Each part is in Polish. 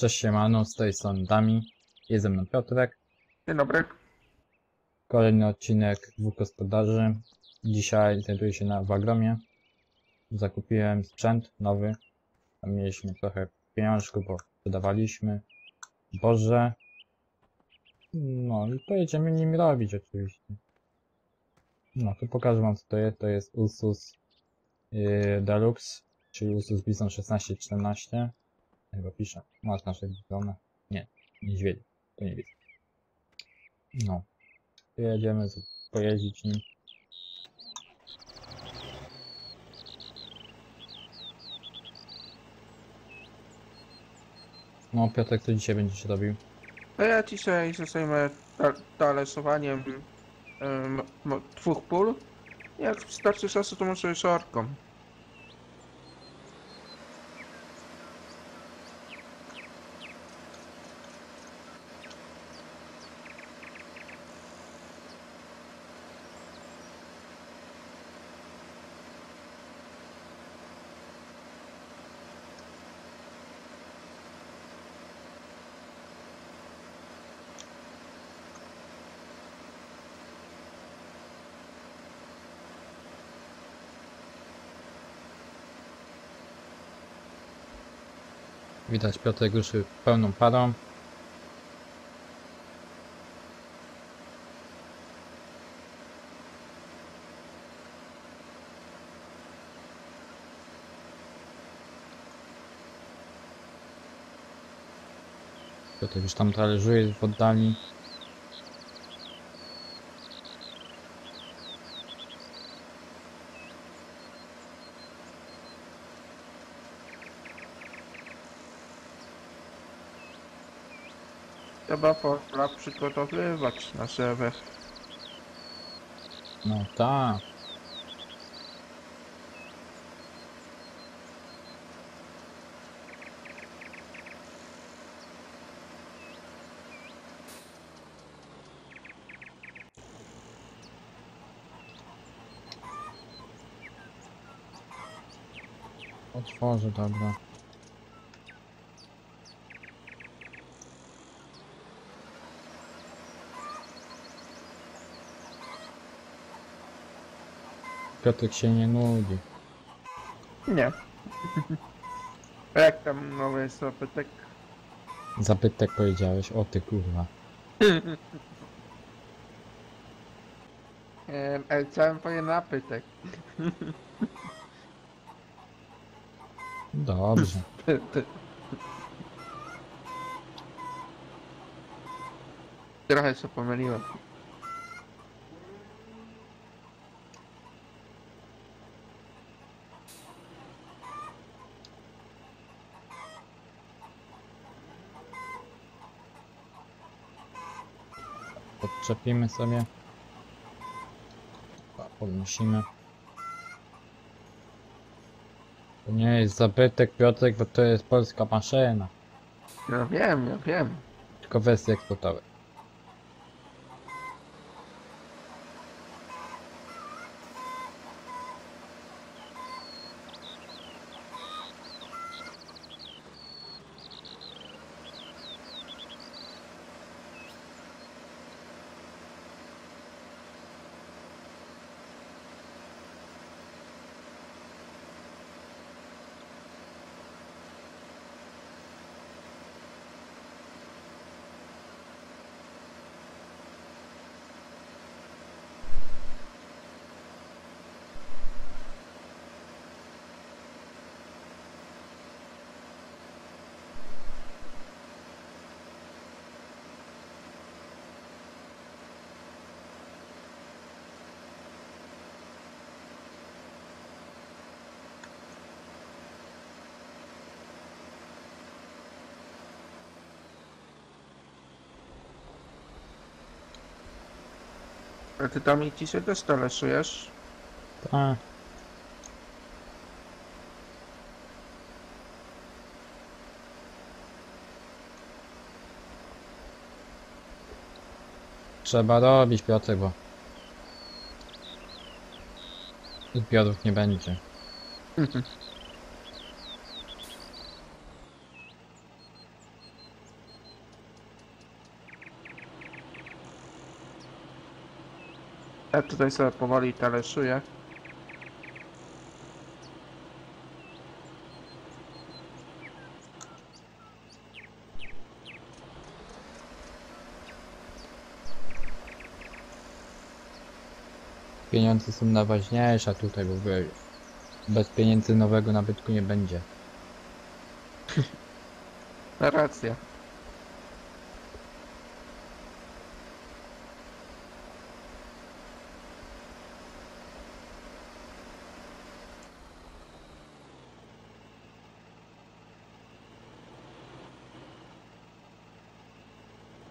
Cześć siemano, z tej strony Dami, jest ze mną Piotrek. Dzień dobry. Kolejny odcinek dwóch gospodarzy. Dzisiaj znajduję się na Wagromie. Zakupiłem sprzęt nowy. Tam mieliśmy trochę pieniążków, bo sprzedawaliśmy. Boże. No i pojedziemy nim robić oczywiście. No to pokażę wam co to jest. To jest Ursus yy, Deluxe, czyli Ursus Bison 1614. Chyba piszę. Masz nasze Bisona. Nie, niedźwiedzie. To nie widzę. No. Jedziemy pojeździć nim. No, Piotrek, co dzisiaj będziesz robił? A ja dzisiaj się zajmę ta- talerzowaniem dwóch pól. Jak starczy czasu, to może jeszcze Widać, Piotrek ruszy pełną parą. Piotrek już tam talerzuje w oddali. Trzeba pola przygotowywać na żewę. No tak. Otworzę, dobra. Piotrek się nie nudzi. Nie. A jak tam nowy zapytek? Zapytek powiedziałeś, o ty kurwa. Ehm, ale chciałem powiedzieć napytek. Dobrze. Trochę się pomyliłem. Podczepimy sobie. Podnosimy. To nie jest zabytek Piotrek, bo to jest polska maszyna. Ja wiem, ja wiem. Tylko wersje eksportowe. A ty tam i dzisiaj też talerzujesz? Tak. Trzeba robić Piotrek, bo zbiorów nie będzie. Ja tutaj sobie powoli talerzuję. Pieniądze są najważniejsze tutaj, bo bez pieniędzy nowego nabytku nie będzie. Racja.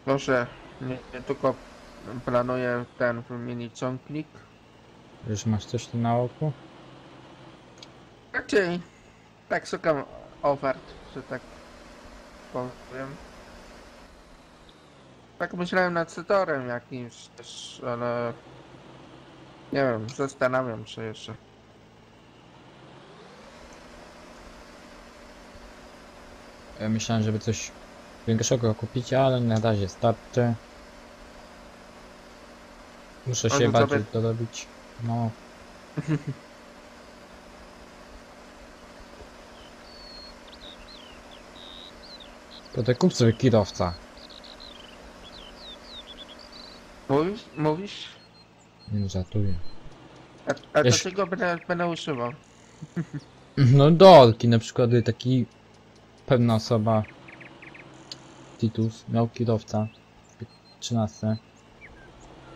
Może nie, nie tylko planuję ten wymienić ciągnik. Już masz coś tu na oku? Raczej tak szukam ofert, że tak powiem. Tak myślałem nad setorem jakimś też, ale nie wiem, zastanawiam się jeszcze. Ja myślałem, żeby coś większego kupić, ale na razie starczy. Muszę się to bardziej sobie- dorobić. No. To kup sobie kierowca. Mówisz? Mówisz? Nie no, żartuję. A, a Wiesz- dlaczego będę, będę używał? No dolki, na przykład taki pewna osoba Titus miał kierowca 13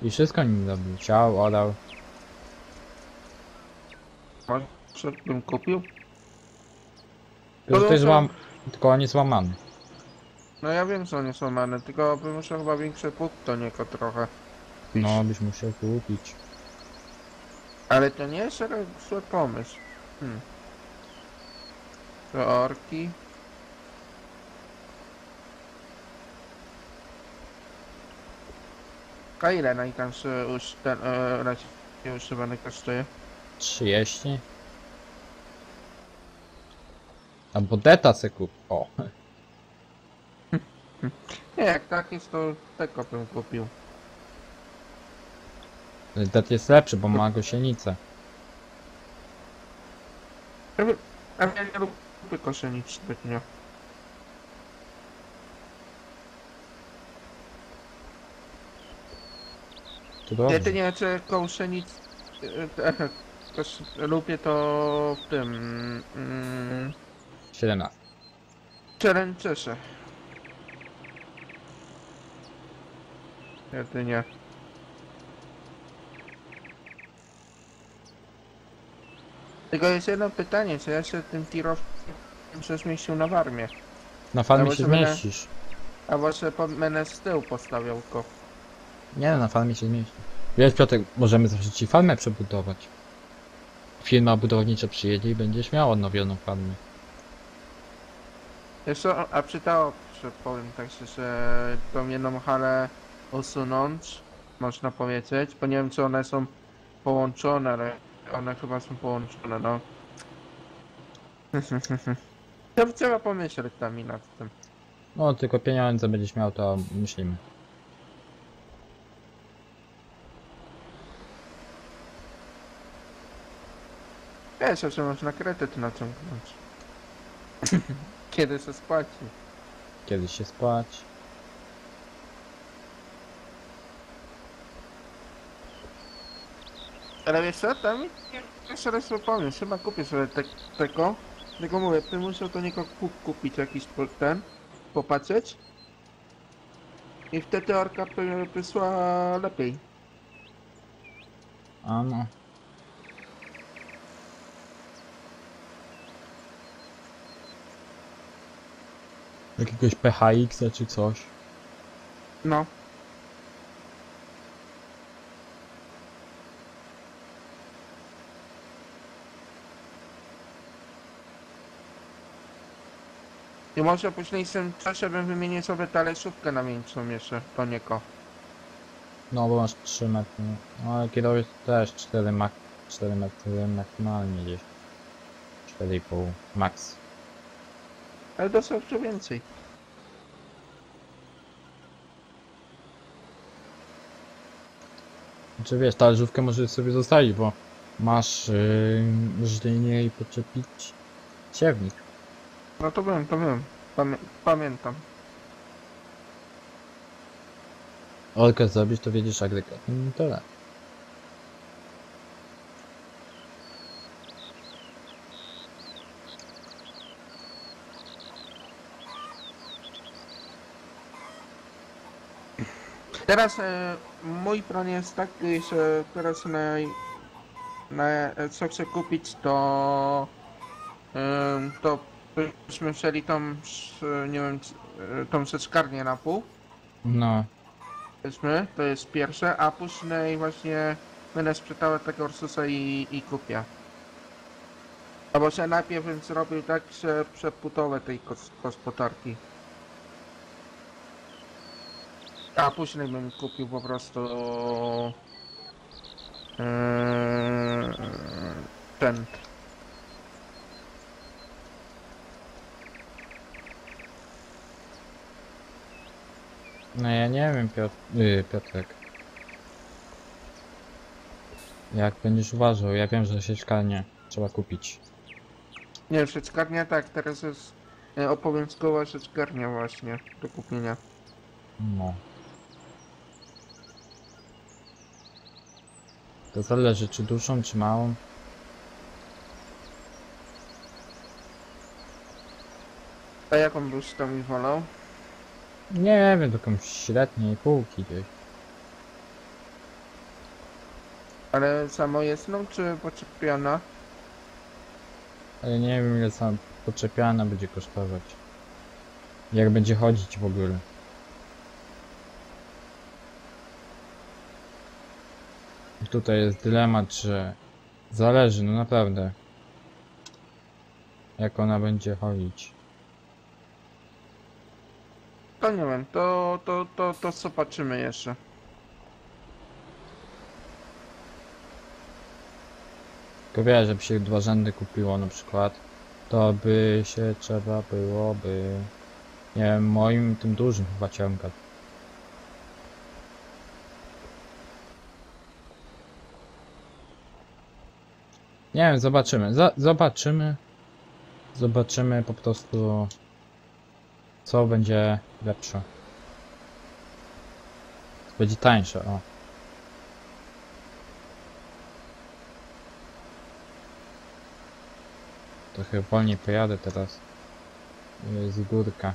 i wszystko nim robił. Siał, orał. Może bym kupił? Tylko, że to jest to- złam... Tylko on jest łamany. No ja wiem, że on jest łamany, tylko bym musiał chyba większy pług do niego trochę. No, byś musiał kupić. Ale to nie jest zły pomysł. Hmm. To orki. Ile najtańszy już ten e, raczej używany kosztuje? 30. Albo deta se kup. O. Nie, jak tak jest, to tego bym kupił. Det jest lepszy, bo ma gosienicę. Ja by- A ja nie lubię koszenic zbytnio. To dobrze. ty nie wiem, czy kołszenic... e, e, kosz- Lubię to w tym... Mm, 17. Czerenczesze. Jedynie. Tylko jest jedno pytanie, czy ja się tym tirowcem się zmieścił na warmie? Na farmie Albo się że będę- zmieścisz. A właśnie pod menę z tyłu postawiał go. Nie no, na farmie się zmieści. Wiesz Piotrek, możemy zawsze ci farmę przebudować. Firma budownicza przyjedzie i będziesz miał odnowioną farmę. Jeszcze, a przydało, że powiem tak szczerze, tą jedną halę usunąć, można powiedzieć, bo nie wiem czy one są połączone, ale one chyba są połączone, no. Trzeba- Trzeba pomyśleć tam i nad tym. No, tylko pieniądze będziesz miał, to myślimy. Wiesz, że można kredyt naciągnąć. Kiedy się spłaci. Kiedyś się spłać. Ale wiesz co, tam jeszcze raz pomysł, chyba kupię sobie te, tego. Tylko mówię, ty musiał do niego ku- kupić jakiś ten, popatrzeć. I wtedy orka by wysła lepiej. A no. Jakiegoś PHX czy coś. No. I może w późniejszym czasie bym wymienił sobie talerzówkę na większą jeszcze do niego. No bo masz 3 metry. No ale kierowiec też 4 mak 4 metry maksymalnie gdzieś. 4,5 max. Ale dostał więcej. Czy wiesz, talerzówkę możesz sobie zostawić, bo masz yy, niej podczepić siewnik. No to wiem, to wiem. Pamię pamiętam. Olkę zrobić, to wiedziesz agregat. No i tyle. Teraz e, mój plan jest taki, że teraz naj, na, e, co chcę kupić to em, to byśmy wzięli tą, sz- nie wiem, e, tą seczkarnię na pół, No, powiedzmy, to jest pierwsze, a później właśnie będę sprzedał tego Ursusa i, i kupię. Albo się najpierw bym zrobił tak, że przeputowę tej kos- gospodarki. A później bym kupił po prostu eee, ten. no ja nie wiem, Piotr, yy, Piotrek. Jak będziesz uważał, ja wiem, że sieczkarnię trzeba kupić. Nie, sieczkarnia tak, teraz jest e, obowiązkowa sieczkarnia właśnie do kupienia. No. To zależy, czy dużą, czy małą. A jaką byś tam mi wolał? Nie wiem, taką średniej półki gdzieś. Ale samojezdną czy podczepiona? Ale nie wiem, ile sama podczepiana będzie kosztować. Jak będzie chodzić w ogóle. Tutaj jest dylemat, że zależy, no naprawdę. Jak ona będzie chodzić. To nie wiem, to, to, to, to zobaczymy jeszcze. Tylko wiesz, żeby się dwa rzędy kupiło na przykład, to by się trzeba byłoby, nie wiem, moim tym dużym chyba ciągać. Nie wiem, zobaczymy. Za zobaczymy. Zobaczymy po prostu, co będzie lepsze. Będzie tańsze, o. Trochę wolniej pojadę teraz. Jest górka.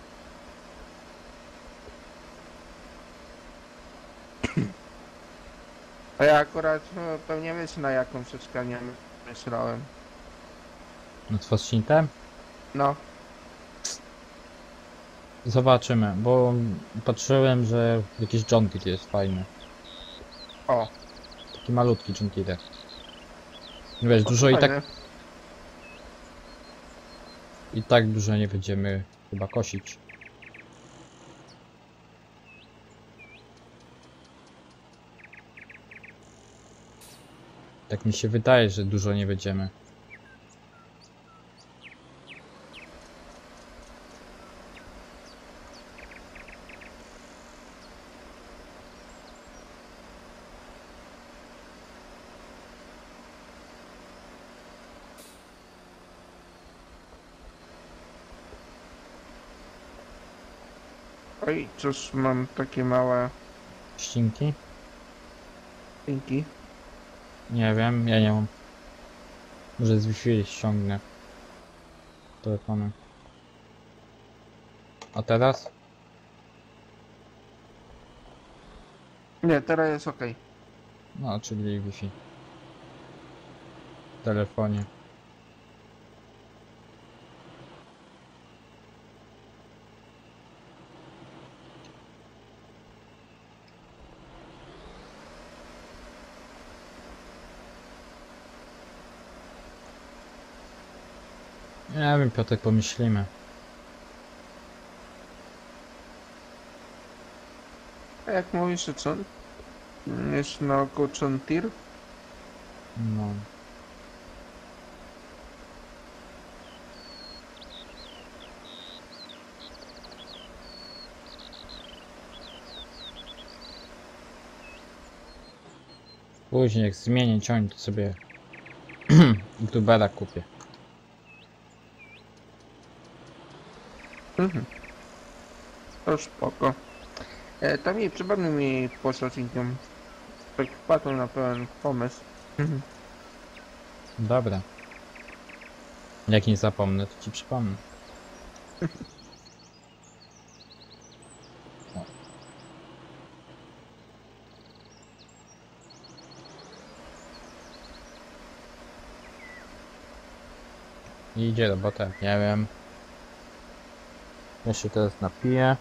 A ja akurat e, pewnie wiesz na jaką sieczkarnię myślałem. No z Foschintem? No, Zobaczymy, bo patrzyłem, że jakiś John Deere jest fajny. o. Taki malutki John Deere. Wiesz, dużo i tak, fajne. i tak dużo nie będziemy chyba kosić. Tak mi się wydaje, że dużo nie będziemy. Oj, cóż, mam takie małe Ścinki? linki. Nie wiem, ja nie mam. Może z Wi-Fi ściągnę. Telefony. A teraz? Nie, teraz jest ok. No, czyli Wi-Fi. W telefonie. Nie wiem, Piotrek, pomyślimy. A jak mówisz, że co? Jest na oko Deere? No. Później jak zmienię ciąg, to sobie youtubera kupię. Mhm. To spoko. E, tam i przypomnij mi odcinkiem. Tak wpadłem na pełen pomysł. Mhm. Dobra. Jak nie zapomnę, to ci przypomnę. Idzie robota, nie wiem. Ja się teraz napiję.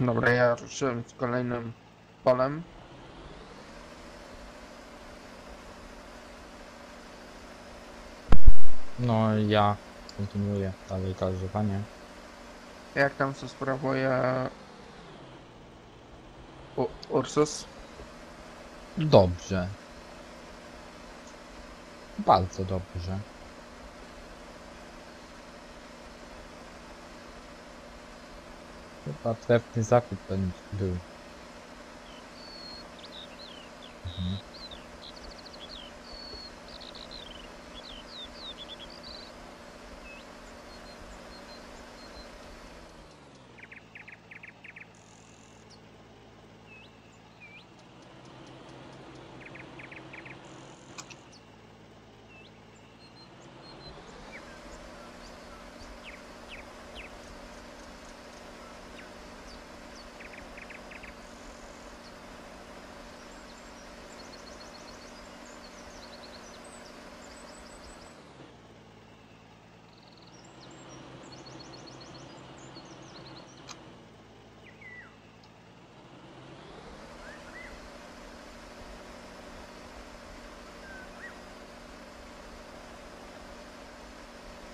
Dobra, ja ruszyłem z kolejnym polem. No ja kontynuuję dalej kalżywanie. Jak tam co sprawuje U Ursus? Dobrze. Bardzo dobrze. Chyba trefny zakup ten był. Mhm.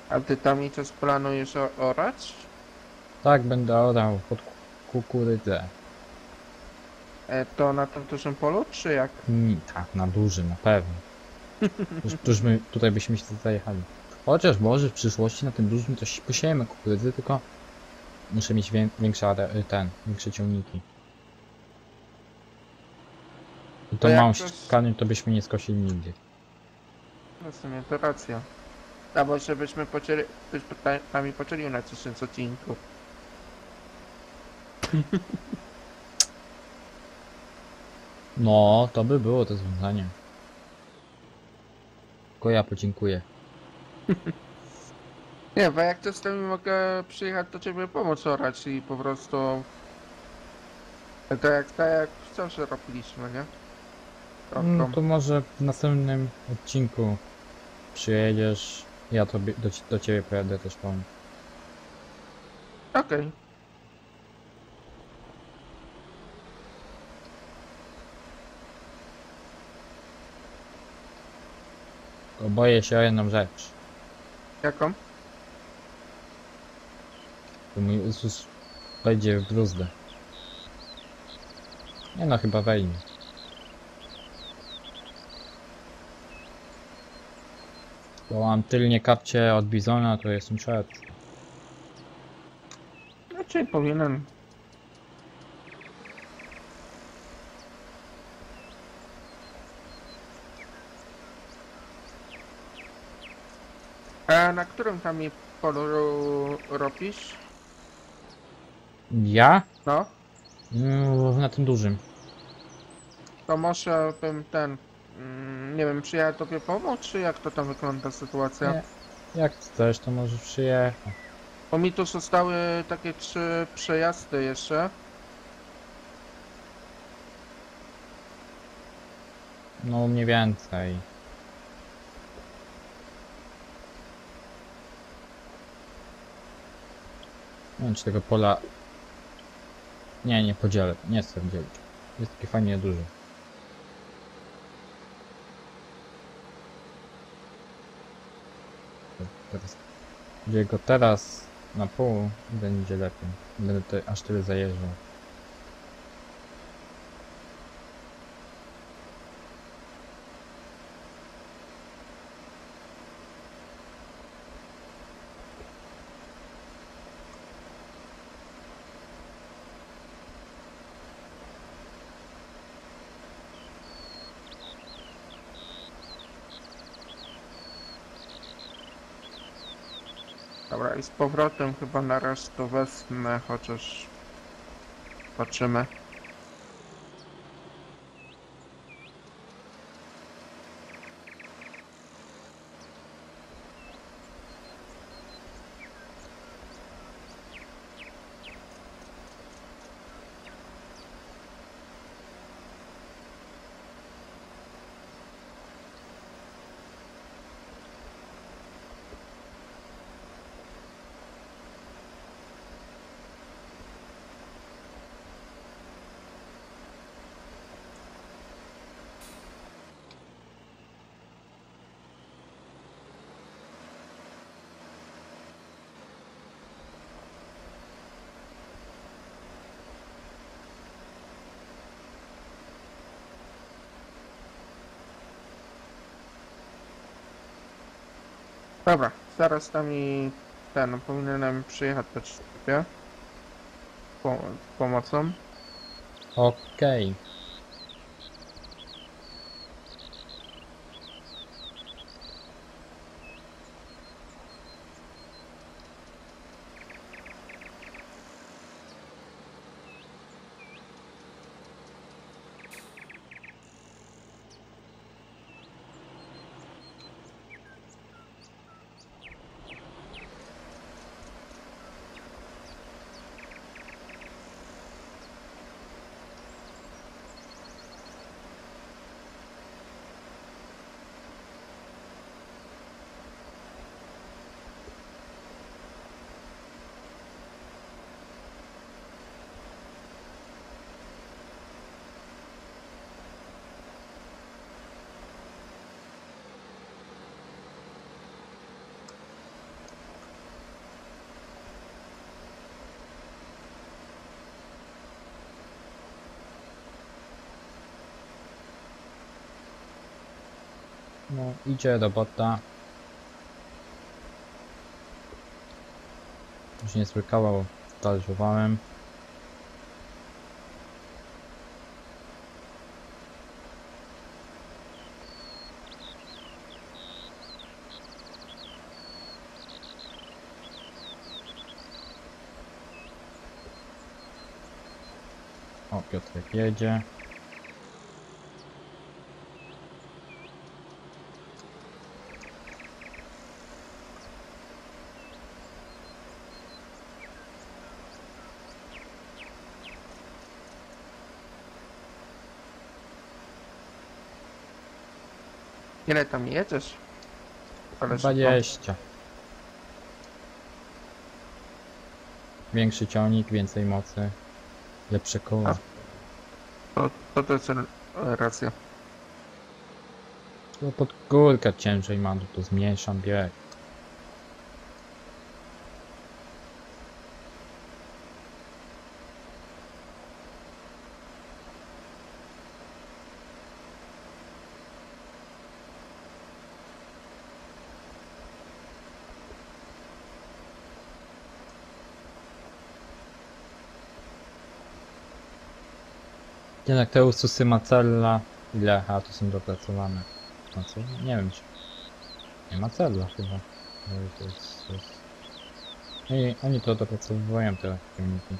A ty tam i coś planujesz o- orać? Tak, będę orał pod ku- kukurydzę. E, to na tym dużym polu, czy jak? Nie, tak, na dużym, na pewno. Już, tuż my, tutaj byśmy się zajechali. Chociaż może w przyszłości na tym dużym coś posiejemy kukurydzy, tylko muszę mieć wię, większe, are- ten, większe ciągniki. I To to jak małą ścianę to byśmy nie skosili nigdy. No w sumie to racja. Albo żebyśmy poczęli, byśmy nami poczęli na tysiąc odcinków. No, to by było to związanie. Tylko ja podziękuję. Nie, bo jak tym mogę przyjechać do ciebie pomóc orać i po prostu... Tak jak, tak jak zawsze robiliśmy, nie? No to może w następnym odcinku przyjedziesz, ja tobie, do, do ciebie pojadę też pomóc. Okej. Tylko boję się o jedną rzecz. Jaką? Bo mój usus wejdzie w bruzdę. Nie no, chyba wejdzie. Bo mam tylnie kapcie od bizona, to jestem przed. Raczej powinien. A na którym tam mi polu ro- robisz? Ja? No, Mm, na tym dużym. to może bym ten... mm, Nie wiem, czy ja tobie pomóc, czy jak to tam wygląda sytuacja? Nie. Jak chcesz, to możesz przyjechać. Bo mi tu zostały takie trzy przejazdy jeszcze. No mniej więcej. Nie wiem czy tego pola... Nie, nie podzielę. Nie chcę dzielić. Jest taki fajnie duży. Teraz... Gdzie go teraz na pół będzie lepiej. Będę tutaj aż tyle zajeżdżał. Z powrotem chyba na raz to wezmę, chociaż patrzymy. Dobra, zaraz tam i ten, powinienem przyjechać po ciebie. Z pomocą. Okej. No, idzie robota. Już nie słykało, talerzyowałem. O, Piotrek jedzie. Ile tam jedziesz? Ale 20. Większy ciągnik, więcej mocy. Lepsze koła. A. To, to, jest racja. To pod górkę ciężej mam, to zmniejszam bieg. Jednak te ususy Macella, ile? A, tu są dopracowane. No co? Nie wiem czy... Nie Macella chyba. No i oni to dopracowują te filmiki.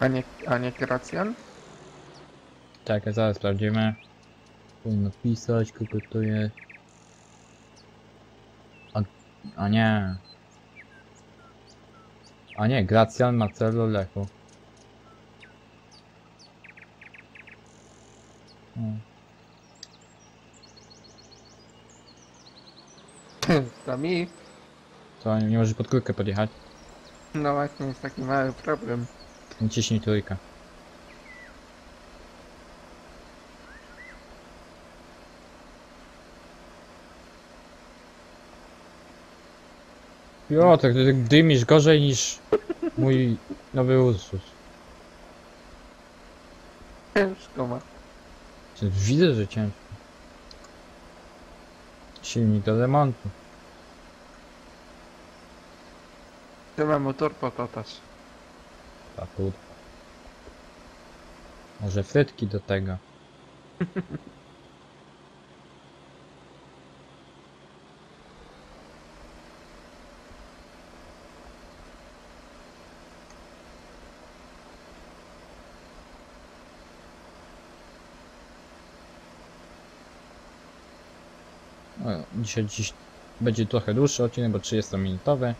A nie, a nie Gracjan? Tak, zaraz sprawdzimy. Powinno pisać, jest. A, a nie. A nie, Gracjan, Marcelo, Lechu. To mi. To nie możesz pod górkę podjechać. No właśnie jest taki mały problem. Nie ciśnij trójkę. Jo, tak ty dymisz gorzej niż mój nowy Ursus. Czy Widzę, że ciężko. Silnik do remontu. Trzeba motor pototać. Ta kurwa. Może frytki do tego. O, dzisiaj dziś będzie trochę dłuższy odcinek, bo 30-minutowy.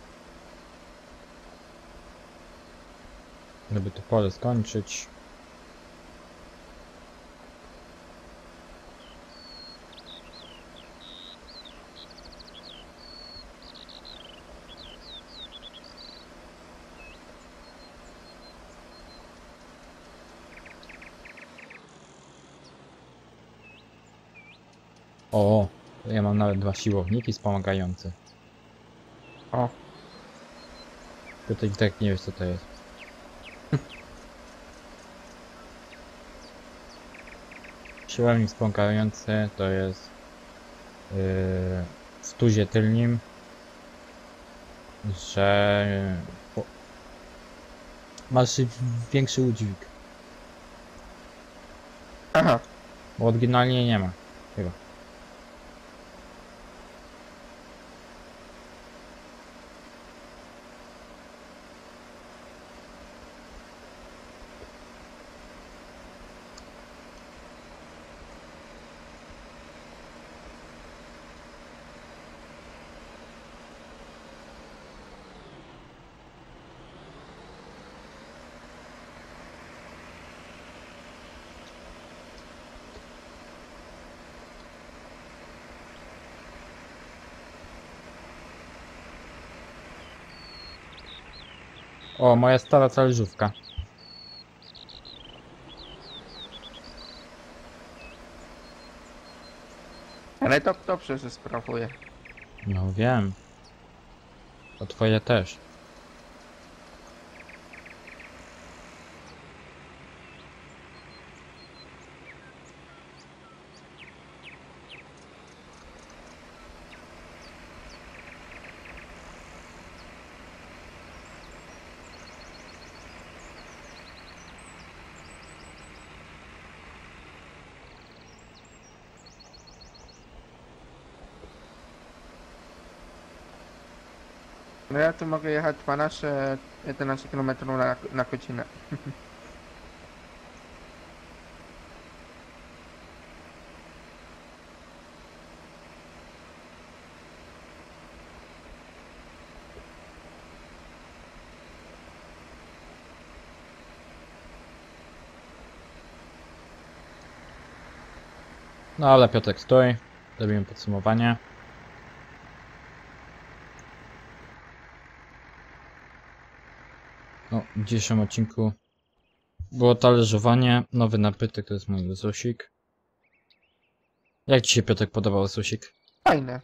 Żeby to pole skończyć. O, ja mam nawet dwa siłowniki wspomagające. O. Tutaj tak nie wiesz co to jest. Siłownik wspomagający to jest yy, w tuzie tylnim, że po- masz większy udźwig, Aha. bo oryginalnie nie ma. Chyba. O, moja stara talerzówka. Ale to dobrze, że sprawuje. No wiem. To twoje też. No ja tu mogę jechać 12, 11 km na, na godzinę. No ale Piotrek stoi. Zrobimy podsumowanie. No, w dzisiejszym odcinku było talerzowanie, nowy nabytek, to jest mój Luzusik. Jak ci się Piotrek podobał Luzusik? Fajne.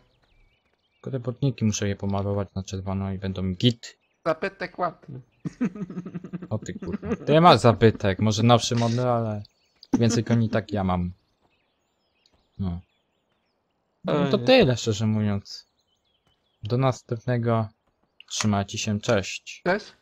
Tylko te botniki muszę je pomalować na czerwono i będą git. Zapytek ładny. O ty kurwa. Ty masz zabytek, może nowszy model, ale więcej koni tak ja mam. No. No to tyle, szczerze mówiąc. Do następnego. Trzymajcie się, cześć. Cześć.